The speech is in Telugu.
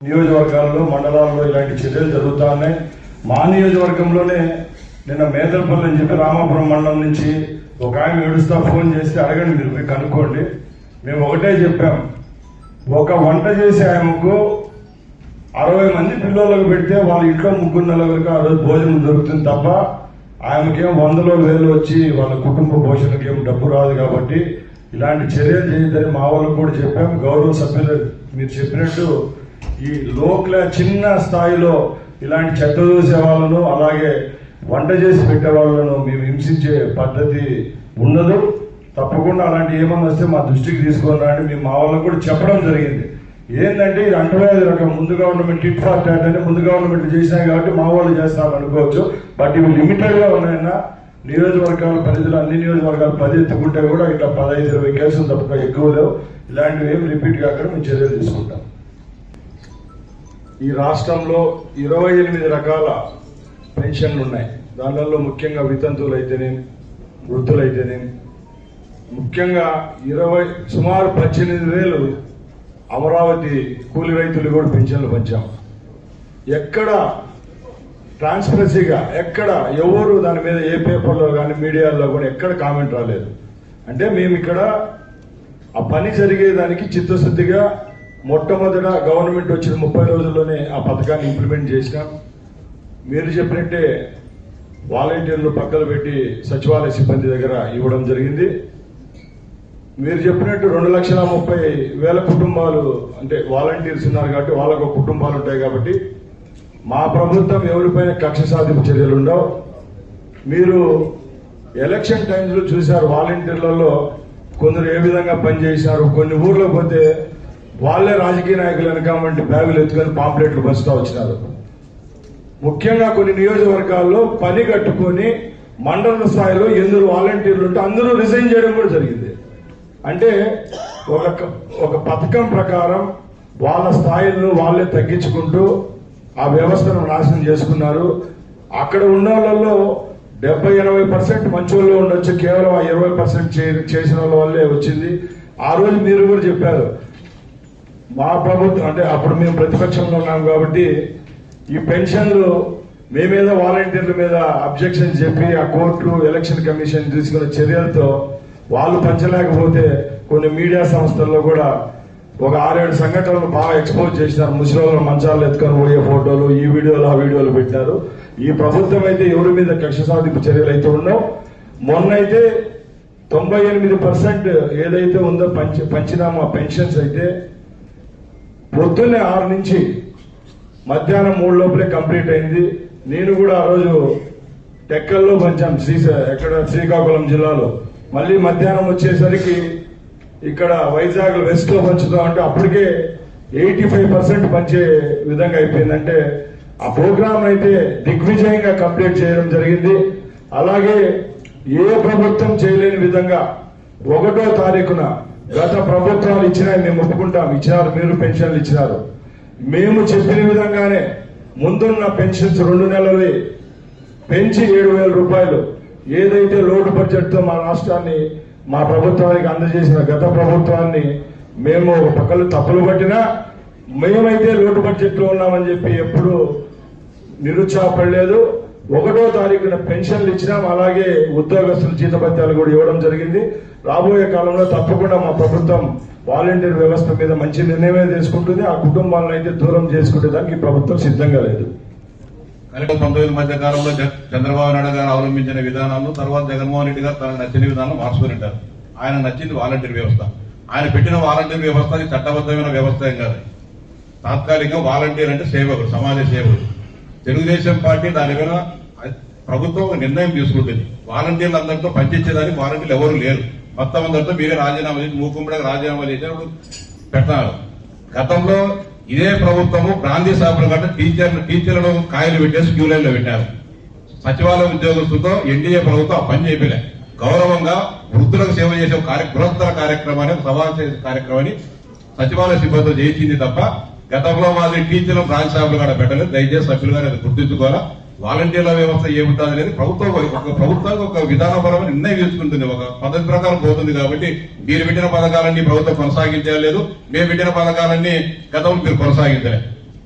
నియోజకవర్గాల్లో మండలాల్లో ఇలాంటి చర్యలు జరుగుతా ఉన్నాయి. మా నియోజకవర్గంలోనే నిన్న మేదలపల్లి అని చెప్పి రామాపురం మండలం నుంచి ఒక ఆయన ఏడుస్తా ఫోన్ చేస్తే అడగండి మీరు పోయి కనుక్కోండి. మేము ఒకటే చెప్పాం. ఒక వంట చేసే ఆయనకు అరవై మంది పిల్లలకు పెడితే వాళ్ళ ఇంట్లో ముగ్గురు నలుగురికి ఆ రోజు భోజనం దొరుకుతుంది తప్ప ఆయనకేం వందలో వేలు వచ్చి వాళ్ళ కుటుంబ పోషణకి ఏం డబ్బు రాదు కాబట్టి ఇలాంటి చర్యలు చేయొద్దని మా వాళ్ళకు కూడా చెప్పాం. గౌరవ సభ్యులు మీరు చెప్పినట్టు ఈ లోకల చిన్న స్థాయిలో ఇలాంటి చెత్త చూసే వాళ్ళను అలాగే వంట చేసి పెట్టే వాళ్ళను మేము హింసించే పద్ధతి ఉండదు తప్పకుండా అలాంటి ఏమన్నా వస్తే మా దృష్టికి తీసుకొని రండి. మేము మా వాళ్ళకు కూడా చెప్పడం జరిగింది. ఏంటంటే ఇది అంటలేదు రకం ముందు గవర్నమెంట్ టిట్ ఫార్ టాట్ అంటే ముందు గవర్నమెంట్ చేసినాయి కాబట్టి మా వాళ్ళు చేస్తాం అనుకోవచ్చు. బట్ ఇవి లిమిటెడ్గా ఉన్నాయన్నా నియోజకవర్గాల పరిధిలో అన్ని నియోజకవర్గాలు పది ఎత్తుకుంటే కూడా ఇట్లా పదహైదు ఇరవై కేసులు తప్పక ఎక్కువ లేవు. ఇలాంటివి ఏమి రిపీట్ కాకుండా మేము చర్యలు తీసుకుంటాం. ఈ రాష్ట్రంలో ఇరవై ఎనిమిది రకాల పెన్షన్లు ఉన్నాయి. దానిలో ముఖ్యంగా వితంతువులు అయితేనేమి వృద్ధులైతేనేమి ముఖ్యంగా ఇరవై సుమారు పద్దెనిమిది వేలు అమరావతి కూలి రైతులు కూడా పెన్షన్లు పంచాం. ఎక్కడ ట్రాన్స్పరెన్సీగా ఎక్కడ ఎవరు దాని మీద ఏ పేపర్లో కానీ మీడియాలో కూడా ఎక్కడ కామెంట్ రాలేదు. అంటే మేము ఇక్కడ ఆ పని జరిగేదానికి చిత్తశుద్ధిగా మొట్టమొదట గవర్నమెంట్ వచ్చిన ముప్పై రోజుల్లోనే ఆ పథకాన్ని ఇంప్లిమెంట్ చేసినాం. మీరు చెప్పినట్టే వాలంటీర్లు పక్కన పెట్టి సచివాలయ సిబ్బంది దగ్గర ఇవ్వడం జరిగింది. మీరు చెప్పినట్టు రెండు లక్షల ముప్పై వేల కుటుంబాలు అంటే వాలంటీర్స్ ఉన్నారు కాబట్టి వాళ్ళకు కుటుంబాలు ఉంటాయి కాబట్టి మా ప్రభుత్వం ఎవరిపైన కక్ష సాధింపు చర్యలు ఉండవు. మీరు ఎలక్షన్ టైమ్స్లో చూశారు వాలంటీర్లలో కొందరు ఏ విధంగా పనిచేశారు కొన్ని ఊర్లో పోతే వాళ్ళే రాజకీయ నాయకులు వెనకామంటే బ్యాగులు ఎత్తుకొని పాంప్లెట్లు బస్తా వచ్చినారు. ముఖ్యంగా కొన్ని నియోజకవర్గాల్లో పని కట్టుకొని మండల స్థాయిలో ఎందరు వాలంటీర్లు ఉంటే అందరూ రిజైన్ చేయడం కూడా జరిగింది. అంటే ఒక ఒక పథకం ప్రకారం వాళ్ళ స్థాయిలను వాళ్ళే తగ్గించుకుంటూ ఆ వ్యవస్థను నాశనం చేసుకున్నారు. అక్కడ ఉన్న వాళ్ళలో డెబ్బై ఎనభై పర్సెంట్ మంచోళ్ళు ఉండొచ్చు. కేవలం ఆ ఇరవై పర్సెంట్ చేసిన వాళ్ళ వల్లే వచ్చింది. ఆ రోజు మీరు కూడా చెప్పారు. మా ప్రభుత్వం అంటే అప్పుడు మేము ప్రతిపక్షంలో ఉన్నాం కాబట్టి ఈ పెన్షన్లు మీ మీద వాలంటీర్ల మీద అబ్జెక్షన్ చెప్పి ఆ కోర్టు ఎలక్షన్ కమిషన్ తీసుకున్న చర్యలతో వాళ్ళు పంచలేకపోతే కొన్ని మీడియా సంస్థల్లో కూడా ఒక ఆరేడు సంఘటనలు బాగా ఎక్స్పోజ్ చేసినారు. ముసలి మంచాలు ఎత్తుకొని పోయే ఫోటోలు ఈ వీడియోలు ఆ వీడియోలు పెట్టారు ఈ ప్రభుత్వం అయితే ఎవరి మీద కక్ష సాధింపు చర్యలు అయితే ఉన్నావు మొన్నైతే తొంభై ఎనిమిది పర్సెంట్ ఏదైతే ఉందో పంచ పంచినామా పెన్షన్స్ అయితే పొద్దున్నే ఆరు నుంచి మధ్యాహ్నం మూడు లోపలే కంప్లీట్ అయింది. నేను కూడా ఆ రోజు టెక్కల్లో పంచాం శ్రీ ఎక్కడ శ్రీకాకుళం జిల్లాలో. మళ్ళీ మధ్యాహ్నం వచ్చేసరికి ఇక్కడ వైజాగ్ వెస్ట్లో పంచుతాం అంటే అప్పటికే ఎయిటీ ఫైవ్ పర్సెంట్ పంచే విధంగా అయిపోయిందంటే ఆ ప్రోగ్రామ్ అయితే దిగ్విజయంగా కంప్లీట్ చేయడం జరిగింది. అలాగే ఏ ప్రభుత్వం చేయలేని విధంగా ఒకటో తారీఖున గత ప్రభుత్వాలు ఇచ్చినాయని మేము ఒప్పుకుంటాం. ఇచ్చినారు మీరు పెన్షన్లు ఇచ్చినారు. మేము చెప్పిన విధంగానే ముందున్న పెన్షన్స్ రెండు నెలలు పెంచి ఏడు వేల రూపాయలు. ఏదైతే లోటు బడ్జెట్తో మా రాష్ట్రాన్ని మా ప్రభుత్వానికి అందజేసిన గత ప్రభుత్వాన్ని మేము ఒక పక్కలు తప్పులు పట్టినా మేమైతే లోటు బడ్జెట్లో ఉన్నామని చెప్పి ఎప్పుడు నిరుత్సాహపడలేదు. ఒకటో తారీఖున పెన్షన్లు ఇచ్చినాం అలాగే ఉద్యోగస్తుల జీతభత్యాలు కూడా ఇవ్వడం జరిగింది. రాబోయే కాలంలో తప్పకుండా మా ప్రభుత్వం వాలంటీర్ వ్యవస్థ మీద మంచి నిర్ణయమే తీసుకుంటుంది. ఆ కుటుంబాలను అయితే దూరం చేసుకునే దానికి ప్రభుత్వం సిద్ధంగా లేదు. పంతొమ్మిది మధ్య కాలంలో చంద్రబాబు నాయుడు గారు అవలంబించిన విధానాలు తర్వాత జగన్మోహన్ రెడ్డి గారు తనకు నచ్చిన విధానం మార్చుకుని ఉంటారు ఆయన నచ్చింది వాలంటీర్ వ్యవస్థ. ఆయన పెట్టిన వాలంటీర్ వ్యవస్థ చట్టబద్ధమైన వ్యవస్థ ఏం కాదు. తాత్కాలికంగా వాలంటీర్ అంటే సేవకుడు సమాజ సేవకుడు. తెలుగుదేశం పార్టీ దాని మీద ప్రభుత్వం ఒక నిర్ణయం తీసుకుంటుంది. వాలంటీర్లు అందరితో పనిచేసేదానికి వాలంటీర్లు ఎవరు లేరు. మొత్తం అందరితో మీరే రాజీనామా చేసి మూకుమ్మడిగా రాజీనామా చేసినప్పుడు పెట్టారు గతంలో ఇదే ప్రభుత్వము గాంధీ సభలు కంటే టీచర్లు టీచర్లను కాయలు పెట్టేసి క్యూ లైన్లో పెట్టారు. సచివాలయ ఉద్యోగస్తులతో ఎన్డీఏ ప్రభుత్వం ఆ పని చేయలే గౌరవంగా వృద్ధులకు సేవ చేసే కార్య బృహత్తర కార్యక్రమాన్ని ఒక కార్యక్రమాన్ని సచివాలయ సిబ్బందితో చేయించింది తప్ప గతంలో మాది టీచర్లు బ్రాంచ్ షాపులు కూడా పెట్టలేదు. దయచేసి సభ్యులుగా అది గుర్తించుకోవాలా? వాలంటీర్ల వ్యవస్థ ఏముంటుంది అనేది ప్రభుత్వం ఒక ప్రభుత్వానికి ఒక విధానపరమైన నిర్ణయం తీసుకుంటుంది. ఒక పద్ధతి ప్రకారం పోతుంది కాబట్టి మీరు పెట్టిన పథకాలన్నీ ప్రభుత్వం కొనసాగించలేదు మేము పెట్టిన పథకాలన్నీ గతంలో మీరు కొనసాగించలేదు.